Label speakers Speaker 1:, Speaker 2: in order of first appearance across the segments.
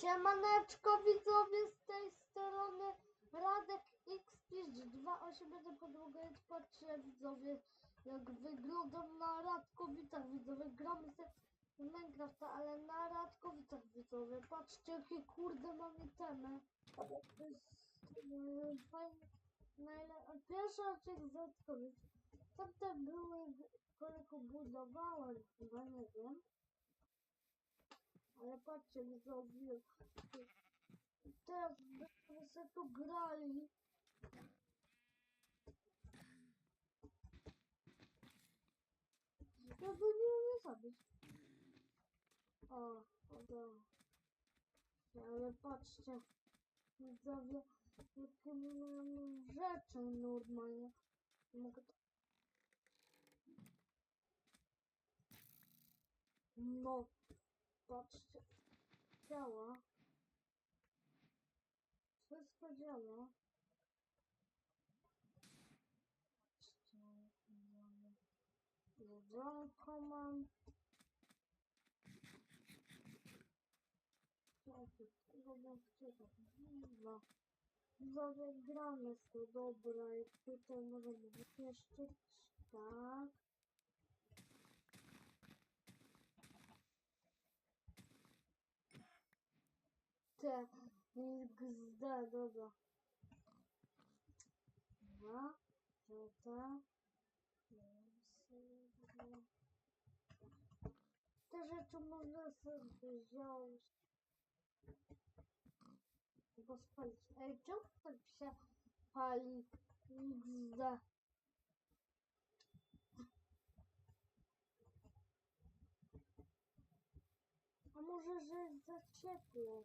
Speaker 1: Siemaneczko widzowie z tej strony Radek X 28 podłogę patrzcie widzowie jak wyglądam na Radkowicach widzowie gramy se Minecrafta ale na Radkowicach widzowie patrzcie jakie kurde mamy temy pierwszy odcinek z Radkowic. Tamte były kolego budowałem chyba nie wiem ale patrzcie, widzowie. Teraz będziemy sobie tu grali. Ja to nie umiem zabić. O, dobra. Ale patrzcie, widzowie, jakie my mamy rzeczy normalnie. Mogę to... No, patrzcie, działa. Wszystko działa. Jedzonko mam. Widzowie, gramy to, dobra, i tutaj możemy wypieszczyć, tak. Te, XD, dobra. Dwa, to te. Rzeczy można sobie wziąć. Bo spalić. Ej, czemu tak się pali? XD. A może, że za ciepło?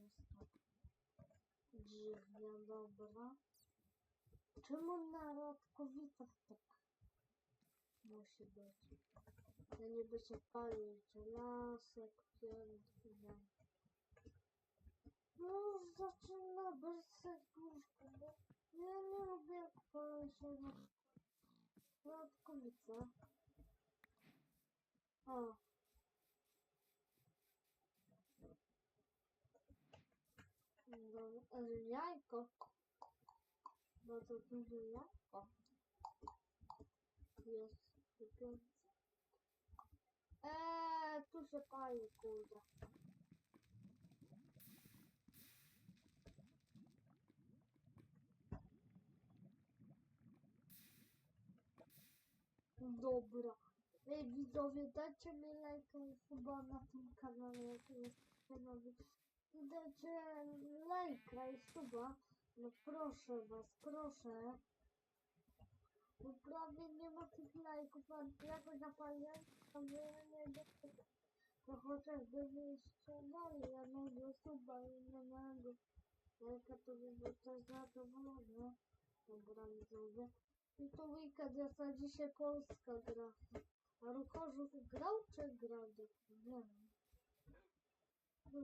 Speaker 1: Dziwnie, dobra? Czemu na Radkowicach tak musi być? Ja niby się palić, lasek, pięknie. No już zaczyna być serduszko, bo ja nie lubię jak pali się na Radkowice. O. No, ale jajko. To duże jajko. Jest kupiące. Eee, tu się pali, kurde. Dobra. Ej, widzowie, dajcie mi lajka i chyba na tym kanale, jak jest nowy. Dajcie lajka i suba. No proszę was, proszę. Bo prawie nie ma tych lajków, a jakoś napaliłem, to nie nie To chociażby jeszcze dalej, ja mogę suba i mogę. Lajka to by było też zadowolone. Dobra, widzowie. I to weekend, ja sobie dzisiaj Polska gra. A Ruchorzów grał czy grał? Nie wiem. A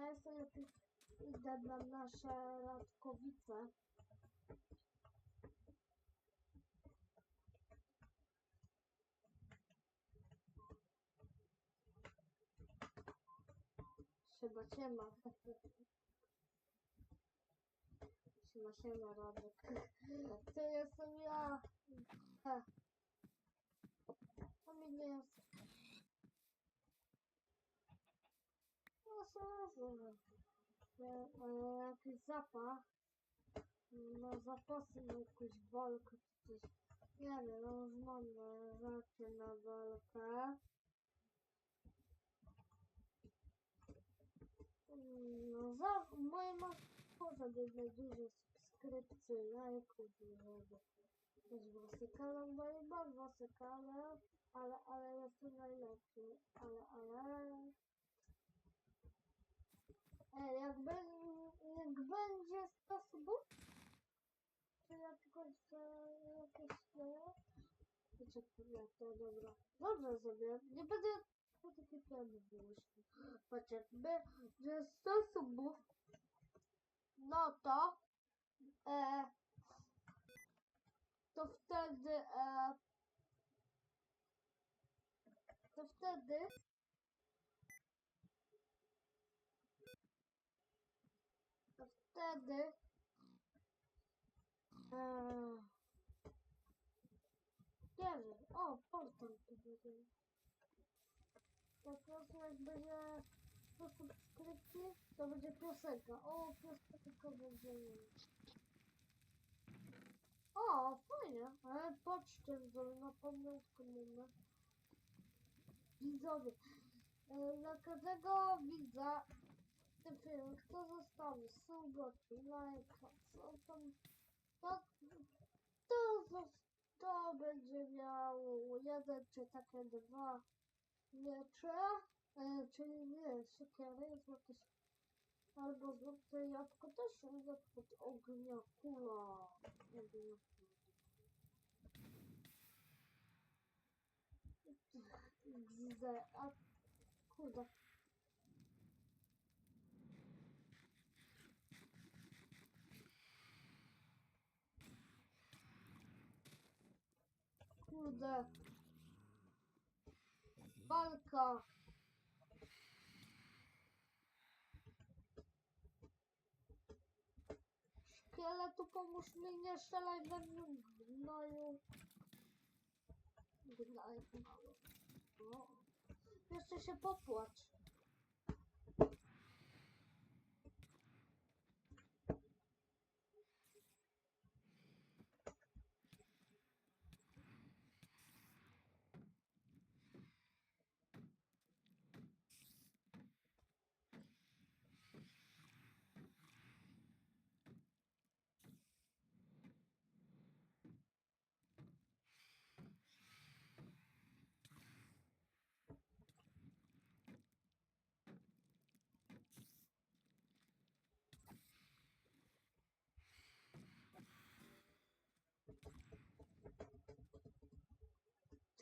Speaker 1: ja sobie idę na nasze Radkowice. Siema, siema. Siema, siema, Radek. To jestem ja. To mi nie jest. No, sorry. Ja- ale Jakiś zapach. No, zapasy na czy coś. Nie wiem, no mam e, rzeczy na walkę. Mm, No za moje ma poza jednej dużej subskrypcji, lajków, żeby też włosy kanał Bajba, włosy kanał, ale, ale jestem najlepszy, ale, ale... E, jak, ben, jak będzie 100 subów, czy ja tylko chcę jakieś jak to dobra. Dobrze sobie, nie będę takie plany wyłyszki. Jakby, że 100 subów, no to, e, to wtedy, e, to wtedy, to wtedy, e, nie wiem, o, portal tu będzie. Po prostu jak będzie po subskrypcji, to będzie piosenka. O, piosenka będzie. O, fajnie, ale patrzcie, widzowie, na pamiątkę mamy. Widzowie, e, dla każdego widza ten film, kto zostawi suba czy lajka, co tam, to, to, to będzie miało jeden czy takie dwa miecze, e, czyli nie, siekiery, złote albo złote jabłko też idę pod ognia kula. Ognia Gzde, a kurde. Kurde. Walka. Szkieletu pomóż mi nie strzelaj we mnie gnoju. Gnoju mały. O. Jeszcze się popłacz.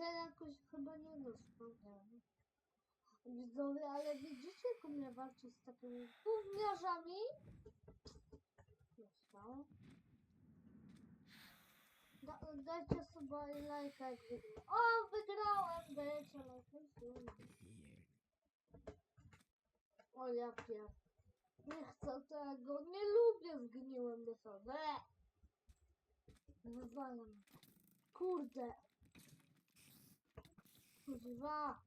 Speaker 1: Ten jakoś chyba nie dostał. Widzowie, ale widzicie jak mnie walczy z takimi gówniarzami? Dostał. Da, dajcie sobie lajka jak wygrałem. O, wygrałem! Dajcie lajka. O ja pier... Nie chcę tego, nie lubię zgniłym mięsa. Wywalam. Kurde. Kurwa.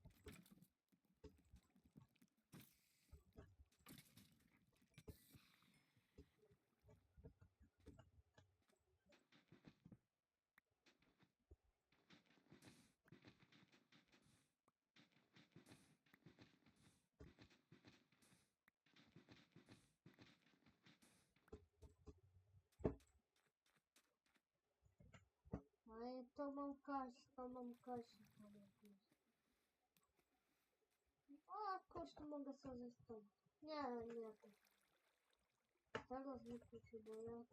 Speaker 1: No i to mam kaś, to mam A, kość mogę sobie zostawić. Nie, nie. Teraz nie potrzebuję.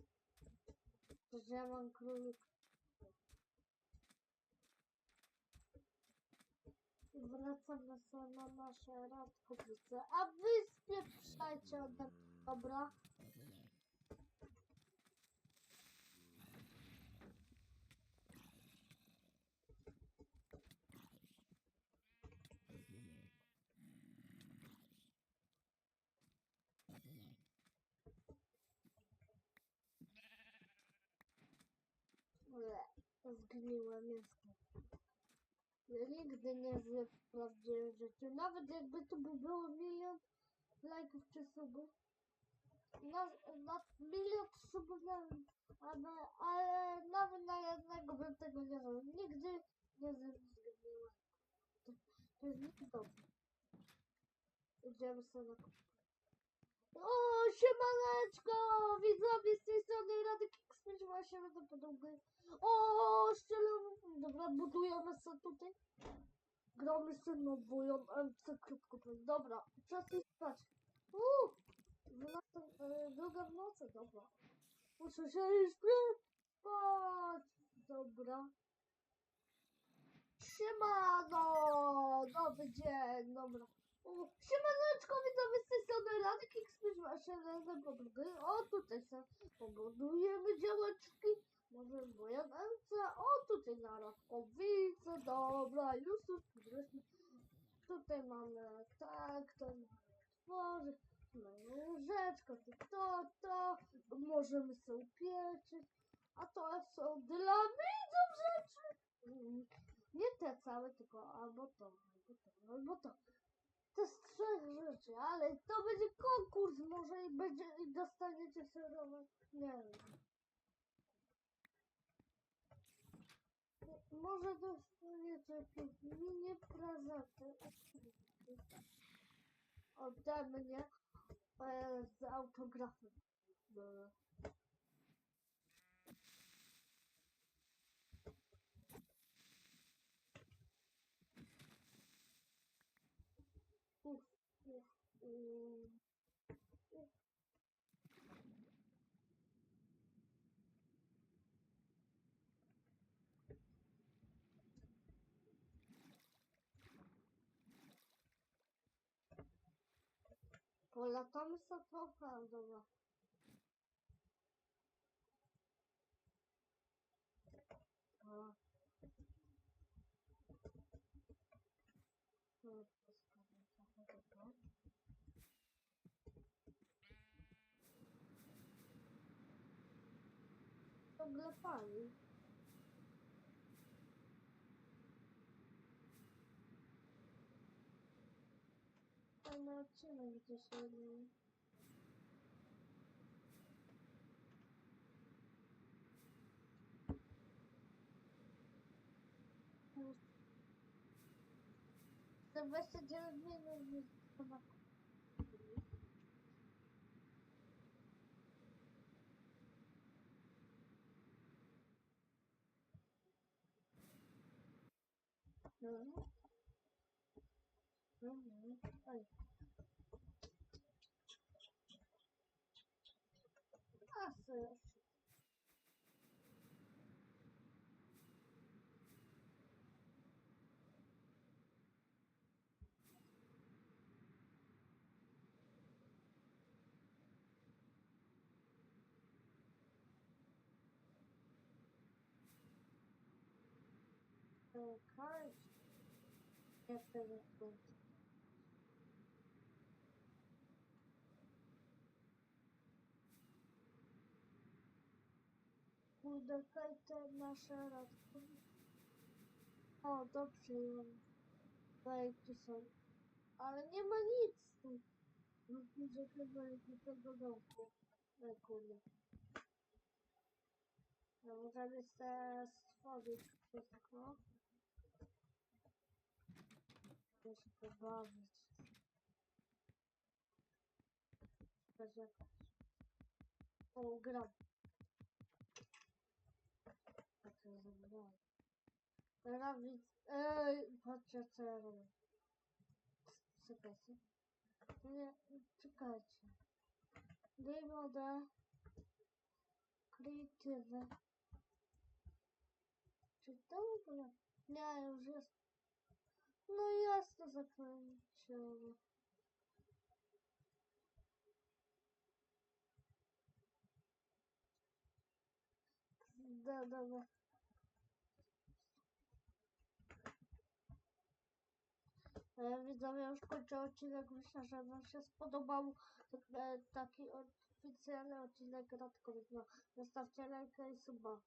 Speaker 1: Przecież ja mam królik. I wracamy sobie na nasze radkowice. A wy spieprzajcie ode mnie, dobra? zgniłe mięsko. Nigdy nie zje w prawdziwym życiu. Nawet jakby tu by było milion lajków czy subów. Na, milion subów nawet, ale, ale nawet na jednego bym tego nie zrobił. Nigdy nie zjem zgniłego. To, to jest niedobrze. Idziemy sobie na kupę. O, siemaneczko! Widzowie z tej strony Radek X5 właśnie będę podłogę. O, strzelam. Dobra, budujemy sobie tutaj. Gramy sobie na boją MC krótko. Dobra, czas iść spać. Uuu, e, druga w nocy, dobra. Muszę się już spać. Dobra. Siemano! Nowy dzień, dobra. O, z Radek X5 właśnie razem podróży. O, tutaj sobie pobudujemy działeczki. Może moja ręce. O, tutaj na radkowice. Dobra, już tu. Tutaj mamy tak, to tworzy. Łóżeczko, to, to, to. Możemy sobie upieczyć. A to są dla widzów rzeczy. Mm, Nie te całe, tylko albo to, albo to, albo to. To z trzech rzeczy, ale to będzie konkurs może i będzie i dostaniecie serowe. Nie wiem. Może dostaniecie jakieś mini prezenty. Ode mnie e, z autografem. Polat'a mı satın kaldı bu? Ciągle pali. Fajny odcinek dzisiaj. To 29 minut jest chyba. Mhm. Uhum. Uhum. Aí. Nossa, eu acho. Food. Kurde, te nasze radko. O, dobrze, ją. Daj, tu są. Ale nie ma nic tu. Jest do tego domku. No, kurde. No, możemy sobie stworzyć wszystko. Chcę się pobawić. Poczekać. O, gram. A to zabrałem. Teraz widz... Ej, patrzcie co ja robię. Czekajcie. Nie, czekajcie. Daj wodę. Kreatywę. Czy to w ogóle... Nie, już jest. No to zakończone. Da, dobra. E, Widzowie, już kończę odcinek. Myślę, że Wam się spodobał e, taki oficjalny odcinek Radko. No, zostawcie lajka i suba.